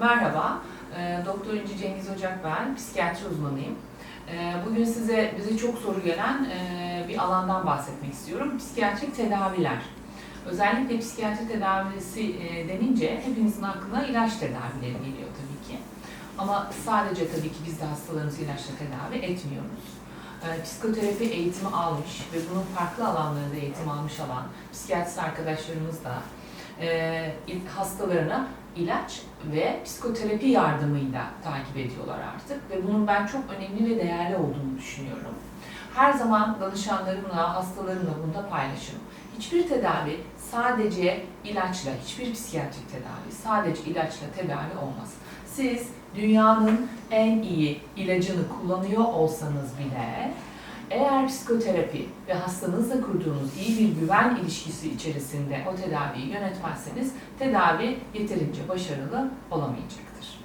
Merhaba, e, Doktor İnci Cengiz Ocak ben, psikiyatri uzmanıyım. E, Bugün size bize çok soru gelen e, bir alandan bahsetmek istiyorum. Psikiyatrik tedaviler. Özellikle psikiyatri tedavisi denince hepinizin aklına ilaç tedavileri geliyor tabii ki. Ama sadece tabii ki biz de hastalarımızı ilaçla tedavi etmiyoruz. Psikoterapi eğitimi almış ve bunun farklı alanlarında eğitim almış olan psikiyatrist arkadaşlarımız da e, hastalarına ilaç ve psikoterapi yardımıyla takip ediyorlar artık ve bunun ben çok önemli ve değerli olduğunu düşünüyorum. Her zaman danışanlarımla, hastalarımla bunda paylaşırım. Hiçbir tedavi sadece ilaçla, hiçbir psikiyatrik tedavi sadece ilaçla tedavi olmaz. Siz dünyanın en iyi ilacını kullanıyor olsanız bile psikoterapi ve hastanızla kurduğunuz iyi bir güven ilişkisi içerisinde o tedaviyi yönetmezseniz tedavi yeterince başarılı olamayacaktır.